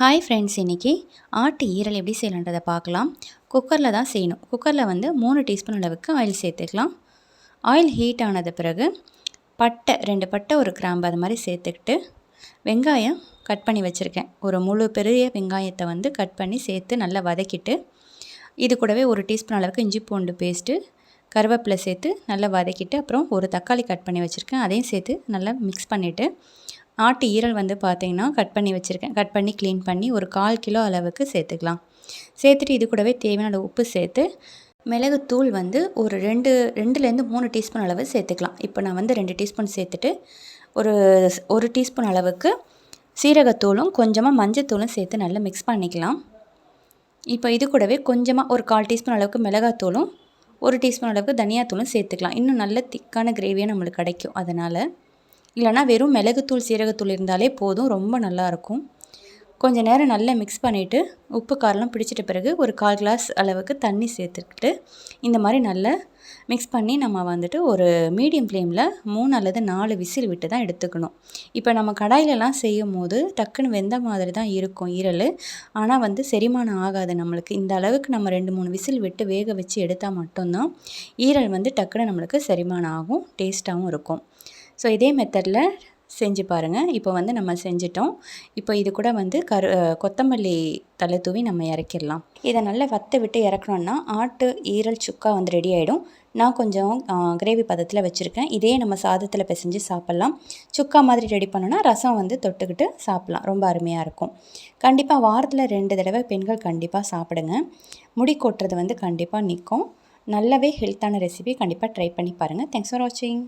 Hi friends இன்றைக்கி ஆட்டு ஈரல் எப்படி செய்யலான்றதை பார்க்கலாம். குக்கரில் தான் செய்யணும். குக்கரில் வந்து மூணு டீஸ்பூன் அளவுக்கு ஆயில் சேர்த்துக்கலாம். ஆயில் ஹீட் ஆனது பிறகு பட்டை ரெண்டு பட்டை ஒரு கிராம்பு அது மாதிரி சேர்த்துக்கிட்டு வெங்காயம் கட் பண்ணி வச்சுருக்கேன். ஒரு முழு பெரிய வெங்காயத்தை வந்து கட் பண்ணி சேர்த்து நல்லா வதக்கிட்டு இது கூடவே ஒரு டீஸ்பூன் அளவுக்கு இஞ்சி பூண்டு பேஸ்ட்டு கருவேப்பிலை சேர்த்து நல்லா வதக்கிட்டு அப்புறம் ஒரு தக்காளி கட் பண்ணி வச்சுருக்கேன். அதையும் சேர்த்து நல்லா மிக்ஸ் பண்ணிவிட்டு ஆட்டு ஈரல் வந்து பார்த்திங்கன்னா கட் பண்ணி வச்சுருக்கேன். கட் பண்ணி க்ளீன் பண்ணி ஒரு கால் கிலோ அளவுக்கு சேர்த்துக்கலாம். சேர்த்துட்டு இது கூடவே தேவையான உப்பு சேர்த்து மிளகுத்தூள் வந்து ஒரு ரெண்டு ரெண்டுலேருந்து மூணு டீஸ்பூன் அளவு சேர்த்துக்கலாம். இப்போ நான் வந்து ரெண்டு டீஸ்பூன் சேர்த்துட்டு ஒரு ஒரு டீஸ்பூன் அளவுக்கு சீரகத்தூளும் கொஞ்சமாக மஞ்சத்தூளும் சேர்த்து நல்லா மிக்ஸ் பண்ணிக்கலாம். இப்போ இது கூடவே கொஞ்சமாக ஒரு கால் டீஸ்பூன் அளவுக்கு மிளகாத்தூளும் ஒரு டீஸ்பூன் அளவுக்கு தனியாத்தூளும் சேர்த்துக்கலாம். இன்னும் நல்ல திக்கான கிரேவியாக நம்மளுக்கு கிடைக்கும். அதனால் இல்லைனா வெறும் மிளகுத்தூள் சீரகத்தூள் இருந்தாலே போதும். ரொம்ப நல்லாயிருக்கும் கொஞ்சம் நேரம் நல்லா மிக்ஸ் பண்ணிவிட்டு உப்பு காரெலாம் பிடிச்சிட்ட பிறகு ஒரு கால் கிளாஸ் அளவுக்கு தண்ணி சேர்த்துக்கிட்டு இந்த மாதிரி நல்லா மிக்ஸ் பண்ணி நம்ம வந்துட்டு ஒரு மீடியம் ஃப்ளேமில் மூணு அல்லது நாலு விசில் விட்டு தான் எடுத்துக்கணும். இப்போ நம்ம கடாயிலலாம் செய்யும் போது டக்குன்னு வெந்த மாதிரி தான் இருக்கும் ஈரல். ஆனால் வந்து செரிமானம் ஆகாது நம்மளுக்கு. இந்த அளவுக்கு நம்ம ரெண்டு மூணு விசில் விட்டு வேக வச்சு எடுத்தால் மட்டும்தான் ஈரல் வந்து டக்குன்னு நம்மளுக்கு செரிமானம் ஆகும் டேஸ்ட்டாகவும் இருக்கும். ஸோ இதே மெத்தடில் செஞ்சு பாருங்கள் இப்போ வந்து நம்ம செஞ்சிட்டோம். இப்போ இது கூட வந்து கரு கொத்தமல்லி தலை தூவி நம்ம இறக்கிடலாம். இதை நல்லா வத்த விட்டு இறக்கணும்னா ஆட்டு ஈரல் சுக்கா வந்து ரெடி ஆகிடும் நான் கொஞ்சம் கிரேவி பதத்தில் வச்சுருக்கேன். இதே நம்ம சாதத்தில் பிசைஞ்சு சாப்பிட்லாம். சுக்கா மாதிரி ரெடி பண்ணோன்னா ரசம் வந்து தொட்டுக்கிட்டு சாப்பிட்லாம். ரொம்ப அருமையாக இருக்கும். கண்டிப்பாக வாரத்தில் ரெண்டு தடவை பெண்கள் கண்டிப்பாக சாப்பிடுங்க. முடி கொட்டுறது வந்து கண்டிப்பாக நிற்கும் நல்லாவே ஹெல்த்தான ரெசிபி கண்டிப்பாக ட்ரை பண்ணி பாருங்கள் தேங்க்ஸ் ஃபார் வாட்சிங்